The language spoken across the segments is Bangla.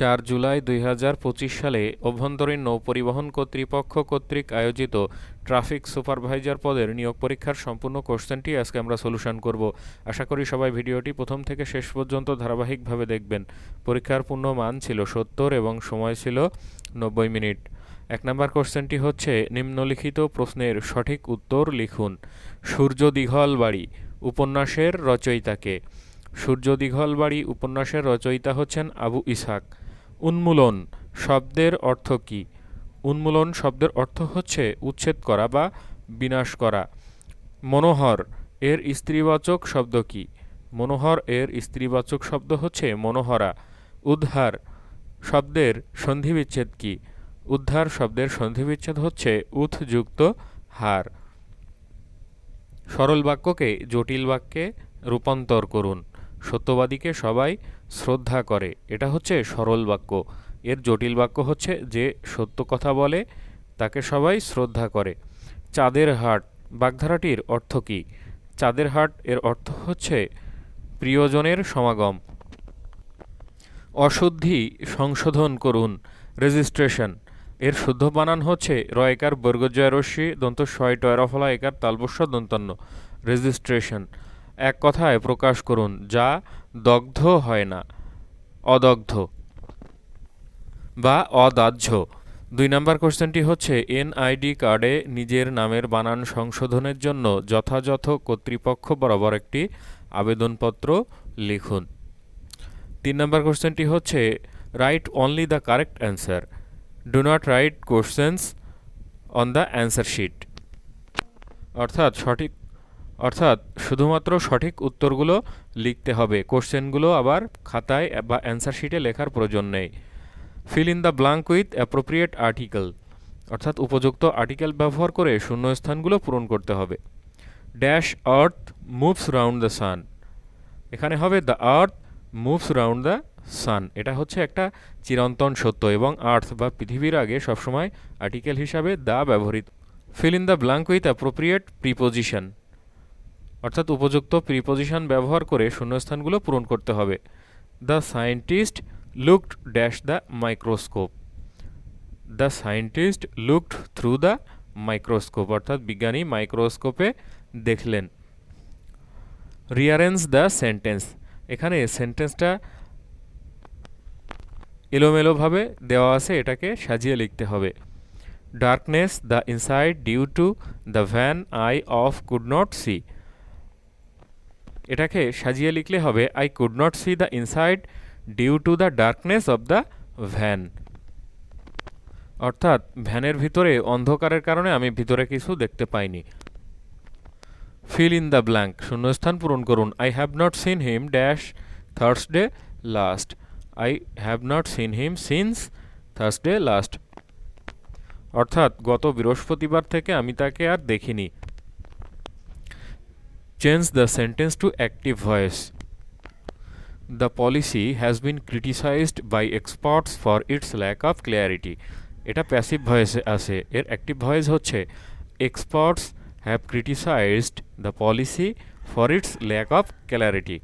চার জুলাই দুই হাজার পঁচিশ সালে অভ্যন্তরীণ নৌপরিবহন কর্তৃপক্ষ কর্তৃক আয়োজিত ট্রাফিক সুপারভাইজার পদের নিয়োগ পরীক্ষার সম্পূর্ণ কোশ্চেনটি আজকে আমরা সলিউশন করব। আশা করি সবাই ভিডিওটি প্রথম থেকে শেষ পর্যন্ত ধারাবাহিকভাবে দেখবেন। পরীক্ষার পূর্ণ মান ছিল সত্তর এবং সময় ছিল নব্বই মিনিট। এক নম্বর কোশ্চেনটি হচ্ছে, নিম্নলিখিত প্রশ্নের সঠিক উত্তর লিখুন। সূর্য দীঘল বাড়ি, উপন্যাসের রচয়িতাকে। সূর্য দীঘল বাড়ি, উপন্যাসের রচয়িতা হচ্ছেন আবু ইসাক উন্মূলন শব্দের অর্থ কী? উন্মূলন শব্দের অর্থ হচ্ছে উচ্ছেদ করা বা বিনাশ করা। মনোহর এর স্ত্রীবাচক শব্দ কী? মনোহর এর স্ত্রীবাচক শব্দ হচ্ছে মনোহরা। উদ্ধার শব্দের সন্ধিবিচ্ছেদ কী? উদ্ধার শব্দের সন্ধিবিচ্ছেদ হচ্ছে উথযুক্ত হার। সরল বাক্যকে জটিল বাক্যে রূপান্তর করুন। সত্যবাদীকে সবাই শ্রদ্ধা করে। এটা হচ্ছে সরল বাক্য। এর জটিল বাক্য হচ্ছে যে সত্য কথা বলে, তাকে সবাই শ্রদ্ধা করে। চাঁদের হাট, বাগধারাটির অর্থ কী? চাঁদের হাট এর অর্থ হচ্ছে প্রিয়জনের সমাগম। অশুদ্ধি সংশোধন করুন, রেজিস্ট্রেশন। এর শুদ্ধ বানান হচ্ছে রয়কার বর্গজয় রশ্মি দন্ত ছয় টয়রফলা, একার তালবস্য দন্তান্ন রেজিস্ট্রেশন। এক কথায় প্রকাশ করুন, যা দগ্ধ হয় না, অদগ্ধ বা অদাহ্য। দুই নম্বর কোশ্চেনটি হচ্ছে, এনআইডি কার্ডে নিজের নামের বানান সংশোধনের জন্য যথাযথ কর্তৃপক্ষ বরাবর একটি আবেদনপত্র লিখুন। তিন নম্বর কোশ্চেনটি হচ্ছে, write only the correct answer. Do not write questions on the answer sheet. অর্থাৎ সঠিক অর্থাৎ শুধুমাত্র সঠিক উত্তরগুলো লিখতে হবে। কোশ্চেনগুলো আবার খাতায় বা অ্যান্সার শিটে লেখার প্রয়োজন নেই। Fill in the blank with appropriate article অর্থাৎ উপযুক্ত আর্টিকেল ব্যবহার করে শূন্যস্থানগুলো পূরণ করতে হবে। Dash earth moves round the sun এখানে হবে the earth moves round the sun এটা হচ্ছে একটা চিরন্তন সত্য এবং আর্থ বা পৃথিবীর আগে সবসময় আর্টিকেল হিসাবে দা ব্যবহৃত। Fill in the blank with appropriate preposition অর্থাৎ উপযুক্ত প্রিপোজিশন ব্যবহার করে শূন্যস্থানগুলো পূরণ করতে হবে। The scientist looked dash the microscope the scientist looked through the microscope অর্থাৎ বিজ্ঞানী মাইক্রোস্কোপে দেখলেন। রিয়ারেন্স দ্য সেন্টেন্স এখানে সেন্টেন্সটা এলোমেলোভাবে দেওয়া আছে, এটাকে সাজিয়ে লিখতে হবে। Darkness the inside due to the van I of could not see এটাকে সাজিয়ে লিখলে হবে I could not see the inside due to the darkness of the van অর্থাৎ ভ্যানের ভিতরে অন্ধকারের কারণে আমি ভিতরে কিছু দেখতে পাইনি। ফিল ইন দ্য ব্ল্যাঙ্ক শূন্যস্থান পূরণ করুন। I have not seen him dash Thursday last I have not seen him since Thursday last অর্থাৎ গত বৃহস্পতিবার থেকে আমি তাকে আর দেখিনি। Change the sentence to active voice the policy has been criticised by experts for its lack of clarity এটা প্যাসিভ ভয়েসে আছে, এর অ্যাক্টিভ ভয়েস হচ্ছে experts have criticised the policy for its lack of clarity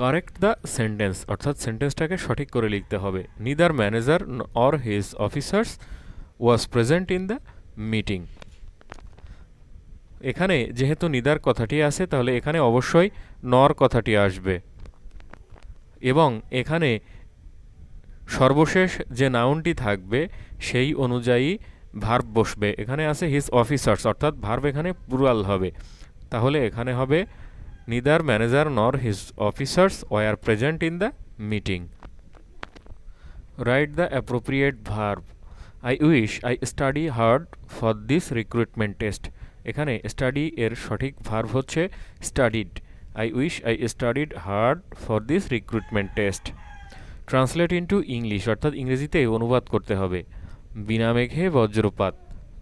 correct the sentence অর্থাৎ সেন্টেন্সটাকে সঠিক করে লিখতে হবে। Neither manager or his officers was present in the meeting এখানে যেহেতু নিদার কথাটি আছে, তাহলে এখানে অবশ্যই নর কথাটি আসবে। এবং এখানে সর্বশেষ যে নাউনটি থাকবে, সেই অনুযায়ী ভার্ব বসবে। এখানে আছে হিজ অফিসার্স অর্থাৎ ভার্ব এখানে পুরাল হবে। তাহলে এখানে হবে neither manager nor his officers were present in the meeting write the appropriate verb I wish I study hard for this recruitment test এখানে স্টাডি এর সঠিক ভার্ব হচ্ছে studied I wish I studied hard for this recruitment test translate into English অর্থাৎ ইংরেজিতে অনুবাদ করতে হবে। বিনা মেঘে বজ্রপাত।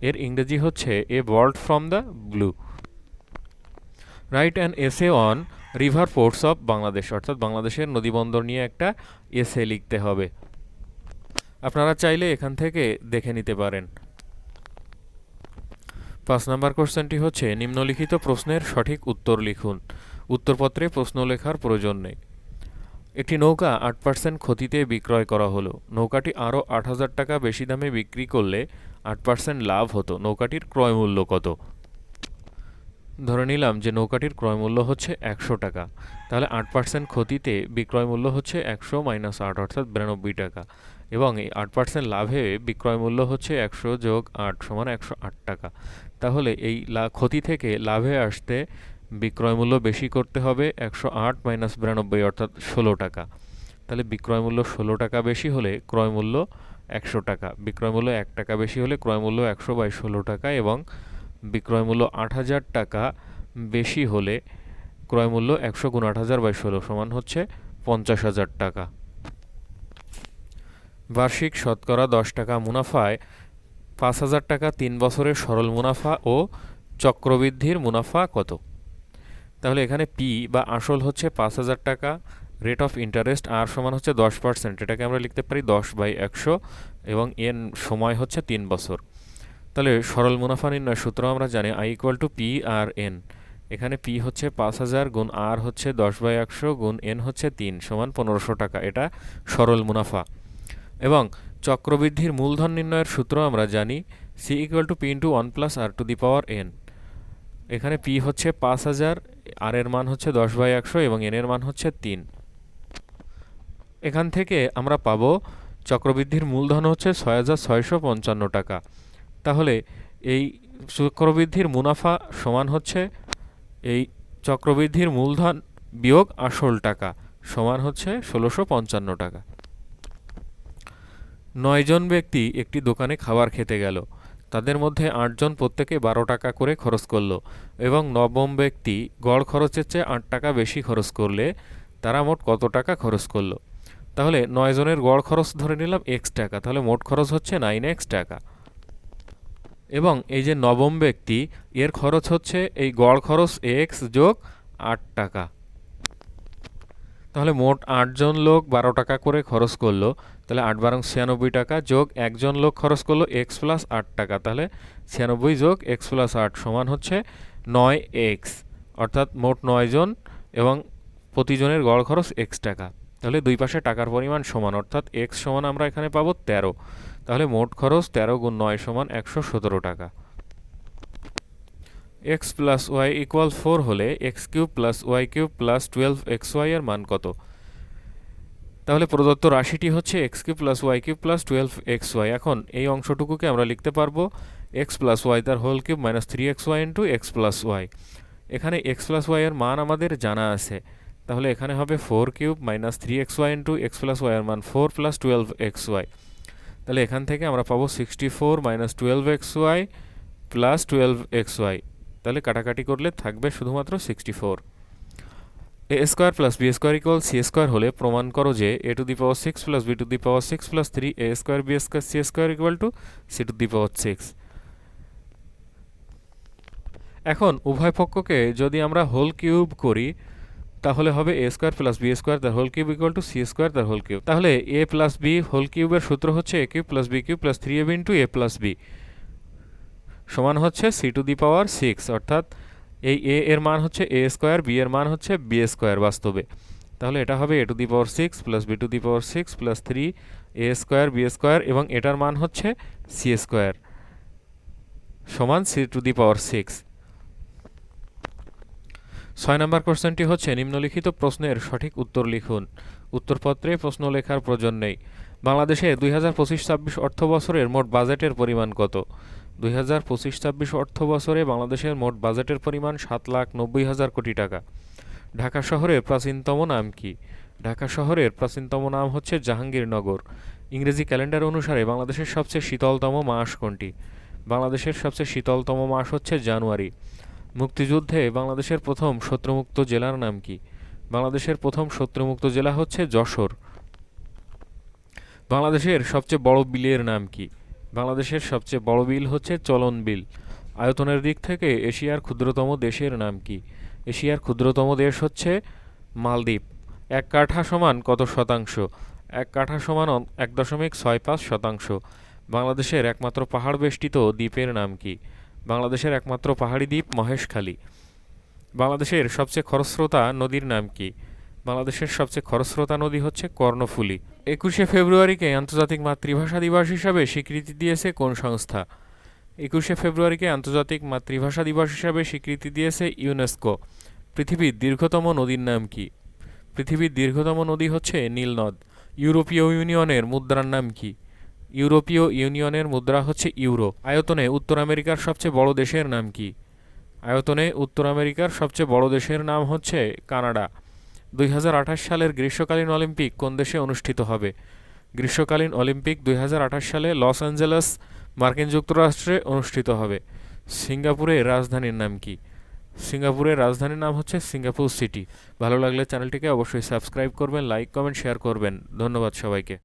এর ইংরেজি হচ্ছে a world from the blue write an essay on river ports of Bangladesh অর্থাৎ বাংলাদেশের নদীবন্দর নিয়ে একটা এসে লিখতে হবে। আপনারা চাইলে এখান থেকে দেখে নিতে পারেন। পাঁচ নম্বর কোশ্চেনটি হচ্ছে, নিম্নলিখিত প্রশ্নের সঠিক উত্তর লিখুন। উত্তরপত্রে প্রশ্ন লেখার প্রয়োজন নেই। একটি নৌকা আট পার্সেন্ট ক্ষতিতে বিক্রয় করা হলো। নৌকাটি আরও আট হাজার টাকা বেশি দামে বিক্রি করলে আট পার্সেন্ট লাভ হতো। নৌকাটির ক্রয় মূল্য কত? ধরে নিলাম যে নৌকাটির ক্রয় মূল্য হচ্ছে একশো টাকা। তাহলে আট পার্সেন্ট ক্ষতিতে বিক্রয় মূল্য হচ্ছে একশো মাইনাস আট, অর্থাৎ বিরানব্বই টাকা। এবং এই আট পার্সেন্ট লাভে বিক্রয় মূল্য হচ্ছে একশো যোগ আট সমান একশো আট টাকা। তাহলে এই ক্ষতি থেকে লাভে আসতে বিক্রয় মূল্য বেশি করতে হবে একশো আট মাইনাস বিরানব্বই অর্থাৎ ষোলো টাকা। তাহলে বিক্রয় মূল্য ষোলো টাকা বেশি হলে ক্রয় মূল্য একশো টাকা। বিক্রয় মূল্য এক টাকা বেশি হলে ক্রয় মূল্য একশো বাই ষোলো টাকা এবং বিক্রয় মূল্য আট হাজার টাকা বেশি হলে ক্রয় মূল্য একশো গুণ আট হাজার বাই ষোলো সমান হচ্ছে পঞ্চাশ হাজার টাকা। বার্ষিক শতকরা দশ টাকা মুনাফায় পাঁচ হাজার টাকা তিন বছরের সরল মুনাফা ও চক্রবৃদ্ধির মুনাফা কত? তাহলে এখানে পি বা আসল হচ্ছে পাঁচ হাজার টাকা রেট অফ ইন্টারেস্ট আর সমান হচ্ছে দশ পার্সেন্ট এটাকে আমরা লিখতে পারি দশ বাই একশো এবং এন সময় হচ্ছে তিন বছর। তাহলে সরল মুনাফা নির্ণয় সূত্র আমরা জানি I equal to P R N এখানে পি হচ্ছে পাঁচ হাজার গুণ আর হচ্ছে দশ বাই একশো গুণ এন হচ্ছে তিন সমান পনেরোশো টাকা, এটা সরল মুনাফা। এবং চক্রবৃদ্ধির মূলধন নির্ণয়ের সূত্র আমরা জানি C equal to P into one plus R to the power N এখানে পি হচ্ছে পাঁচ হাজার আর এর মান হচ্ছে দশ বাই একশো এবং এন এর মান হচ্ছে তিন। এখান থেকে আমরা পাবো চক্রবৃদ্ধির মূলধন হচ্ছে ছয় হাজার ছয়শো পঞ্চান্ন টাকা। তাহলে এই চক্রবৃদ্ধির মুনাফা সমান হচ্ছে এই চক্রবৃদ্ধির মূলধন বিয়োগ আসল টাকা সমান হচ্ছে ষোলোশো পঞ্চান্ন টাকা। নয়জন ব্যক্তি একটি দোকানে খাবার খেতে গেল। তাদের মধ্যে আটজন প্রত্যেকে বারো টাকা করে খরচ করল এবং নবম ব্যক্তি গড় খরচের চেয়ে আট টাকা বেশি খরচ করলে তারা মোট কত টাকা খরচ করল? তাহলে নয় জনের গড় খরচ ধরে নিলাম এক্স টাকা, তাহলে মোট খরচ হচ্ছে নাইন এক্স টাকা। এবং এই যে নবম ব্যক্তি, এর খরচ হচ্ছে এই গড় খরচ এক্স যোগ আট টাকা। তাহলে মোট আটজন লোক বারো টাকা করে খরচ করল তাহলে আট বারং ছিয়ানব্বই টাকা যোগ একজন লোক খরচ করল এক্স প্লাস আট টাকা। তাহলে ছিয়ানব্বই যোগ এক্স প্লাস আট সমান হচ্ছে নয় এক্স অর্থাৎ মোট নয় জন এবং প্রতিজনের গড় খরচ এক্স টাকা। তাহলে দুই পাশে টাকার পরিমাণ সমান, অর্থাৎ এক্স সমান আমরা এখানে পাবো তেরো। তাহলে মোট খরচ তেরো গুণ নয় সমান একশো সতেরো টাকা। X plus Y equal four হলে X cube plus Y cube plus twelve X Y এর মান কত? তাহলে প্রদত্ত রাশিটি হচ্ছে X cube plus Y cube plus twelve X Y. এখন এই অংশটুকুকে আমরা লিখতে পারব এক্স প্লাস ওয়াই তার whole cube minus three X Y into X plus Y. এখানে এক্স প্লাস ওয়াই এর মান আমাদের জানা আছে। তাহলে এখানে হবে four cube minus three X Y into X plus Y এর মান four plus twelve X Y. তাহলে এখান থেকে আমরা পাবো sixty four minus twelve X Y plus twelve X Y. তাহলে কাটাকাটি করলে থাকবে শুধুমাত্র sixty four. A square plus B square equal C square হলে প্রমাণ করো যে A to the power six plus B to the power six plus three A square B square C square equal to C to the power six এখন উভয় পক্ষকে যদি আমরা হোল কিউব করি, তাহলে হবে A square plus B square তার whole cube equal to C square তার হোল কিউব তাহলে এ প্লাস বি হোল কিউবের সূত্র হচ্ছে A cube plus B cube plus three A B into A plus B সমান হচ্ছে C to the power six অর্থাৎ এই এ এর মান হচ্ছে এ স্কোয়ার, বি এর মান হচ্ছে বি স্কোয়ার বাস্তবে। তাহলে এটা হবে A to the power six plus B to the power six plus three A square, B square এবং এটার মান হচ্ছে সি স্কোয়ার সমান C to the power six. ছয় নম্বর কোশ্চেনটি হচ্ছে, নিম্নলিখিত প্রশ্নের সঠিক উত্তর লিখুন। উত্তরপত্রে প্রশ্ন লেখার প্রয়োজন নেই। বাংলাদেশে দুই হাজার পঁচিশ ছাব্বিশ অর্থ বছরের মোট বাজেটের পরিমাণ কত? দুই হাজার পঁচিশ ছাব্বিশ অর্থ বছরে বাংলাদেশের মোট বাজেটের পরিমাণ সাত লাখ নব্বই হাজার কোটি টাকা। ঢাকা শহরের প্রাচীনতম নাম কি? ঢাকা শহরের প্রাচীনতম নাম হচ্ছে জাহাঙ্গীরনগর। ইংরেজি ক্যালেন্ডার অনুসারে বাংলাদেশের সবচেয়ে শীতলতম মাস কোনটি? বাংলাদেশের সবচেয়ে শীতলতম মাস হচ্ছে জানুয়ারি। মুক্তিযুদ্ধে বাংলাদেশের প্রথম শত্রুমুক্ত জেলার নাম কি? বাংলাদেশের প্রথম শত্রুমুক্ত জেলা হচ্ছে যশোর। বাংলাদেশের সবচেয়ে বড় বিলের নাম কি? বাংলাদেশের সবচেয়ে বড় বিল হচ্ছে চলন বিল। আয়তনের দিক থেকে এশিয়ার ক্ষুদ্রতম দেশের নাম কি? এশিয়ার ক্ষুদ্রতম দেশ হচ্ছে মালদ্বীপ। এক কাঠা সমান কত শতাংশ? এক কাঠা সমান এক দশমিক ছয় পাঁচ শতাংশ। বাংলাদেশের একমাত্র পাহাড় বেষ্টিত দ্বীপের নাম কি? বাংলাদেশের একমাত্র পাহাড়ি দ্বীপ মহেশখালী। বাংলাদেশের সবচেয়ে খরস্রোতা নদীর নাম কি? বাংলাদেশের সবচেয়ে খরস্রোতা নদী হচ্ছে কর্ণফুলী। একুশে ফেব্রুয়ারিকে আন্তর্জাতিক মাতৃভাষা দিবস হিসাবে স্বীকৃতি দিয়েছে কোন সংস্থা? একুশে ফেব্রুয়ারিকে আন্তর্জাতিক মাতৃভাষা দিবস হিসাবে স্বীকৃতি দিয়েছে ইউনেস্কো। পৃথিবীর দীর্ঘতম নদীর নাম কি? পৃথিবীর দীর্ঘতম নদী হচ্ছে নীলনদ। ইউরোপীয় ইউনিয়নের মুদ্রার নাম কি? ইউরোপীয় ইউনিয়নের মুদ্রা হচ্ছে ইউরো। আয়তনে উত্তর আমেরিকার সবচেয়ে বড় দেশের নাম কি? আয়তনে উত্তর আমেরিকার সবচেয়ে বড় দেশের নাম হচ্ছে কানাডা। দুই হাজার আঠাশ সালের গ্রীষ্মকালীন অলিম্পিক কোন দেশে অনুষ্ঠিত হবে? গ্রীষ্মকালীন অলিম্পিক দুই হাজার আঠাশ সালে লস অ্যাঞ্জেলেস, মার্কিন যুক্তরাষ্ট্রে অনুষ্ঠিত হবে। সিঙ্গাপুরে রাজধানীর নাম কি? সিঙ্গাপুরের রাজধানীর নাম হচ্ছে সিঙ্গাপুর সিটি। ভালো লাগলে চ্যানেলটিকে অবশ্যই সাবস্ক্রাইব করবেন, লাইক, কমেন্ট, শেয়ার করবেন। ধন্যবাদ সবাইকে।